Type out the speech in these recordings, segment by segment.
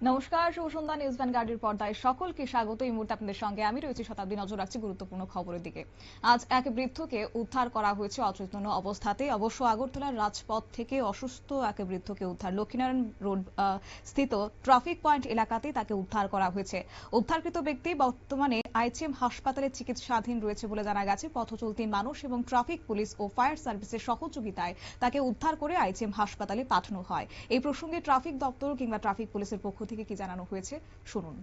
নমস্কার, শুভ সন্ধ্যা নিউজ ভ্যানগার্ডের পর্দায় সকলকে স্বাগত। এই মুহূর্তে আপনাদের সঙ্গে আমি রয়েছি শতাব্দী নজর রাখছি গুরুত্বপূর্ণ খবরের দিকে। আজ এক বৃদ্ধকে উদ্ধার করা হয়েছে অচেতন অবস্থাতে। অবশ্য আগরতলার রাজপথ থেকে অসুস্থ এক বৃদ্ধকে উদ্ধার। লক্ষ্মীনারায়ণ রোড স্থিত ট্রাফিক পয়েন্ট এলাকাতে তাকে উদ্ধার করা হয়েছে। উদ্ধারকৃত ব্যক্তি বর্তমানে আইচিএম হাসপাতালে চিকিৎসাধীন রয়েছে বলে জানা গেছে। পথ চলতি মানুষ এবং ট্রাফিক পুলিশ ও ফায়ার সার্ভিসের সহযোগিতায় তাকে উদ্ধার করে আইচিএম হাসপাতালে পাঠানো হয়। এই প্রসঙ্গে ট্রাফিক দপ্তর কিংবা ট্রাফিক পুলিশের পক্ষ থেকে কি জানানো হয়েছে? শুনুন।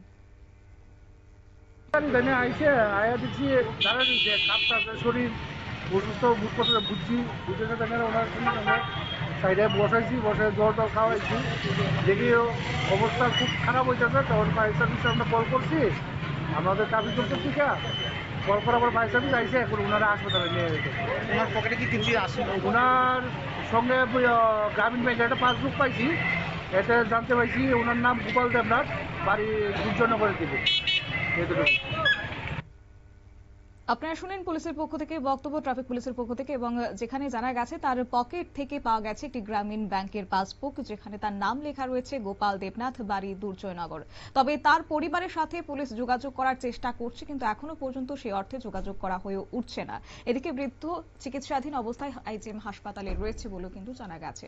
এখানে আইসে আয়া দেখছি দাঁড়া দিচ্ছে কাপটা শরীর অসুস্থ বুঝতে বুঝছি বুঝে দেখে ওনার আমরা সাইডে বসাইছি বসে জল টল খাওয়াইছি। দেখি অবস্থা খুব খারাপ হইতেছে তখন ফায়ার সার্ভিসে আমরা কল করছি। আমাদের ট্রাফিক দপ্তর থেকে কল করার পর ফায়ার সার্ভিস আইসে এখন ওনারা হাসপাতালে নিয়ে গেছে। ওনার পকেটে কি কিছু আসে ওনার সঙ্গে গ্রামীণ ব্যাংকের একটা পাসবুক পাইছি। এতে জানতে পাইছি ওনার নাম গোপাল দেবনাথ, বাড়ি দুর্জনগরের দিকে। আপনারা শুনেন পুলিশের পক্ষ থেকে বক্তব্য, ট্রাফিক পুলিশের পক্ষ থেকে, এবং যেখানে জানা গেছে তার পকেট থেকে পাওয়া গেছে একটি গ্রামীণ ব্যাংকের পাসবুক, যেখানে তার নাম লেখা রয়েছে গোপাল দেবনাথ, বাড়ি দুর্জয়নগর। তবে তার পরিবারের সাথে পুলিশ যোগাযোগ করার চেষ্টা করছে, কিন্তু এখনও পর্যন্ত সেই অর্থে যোগাযোগ করা হয়ে উঠছে না। এদিকে বৃদ্ধ চিকিৎসাধীন অবস্থায় আইজিএম হাসপাতালে রয়েছে বলেও কিন্তু জানা গেছে।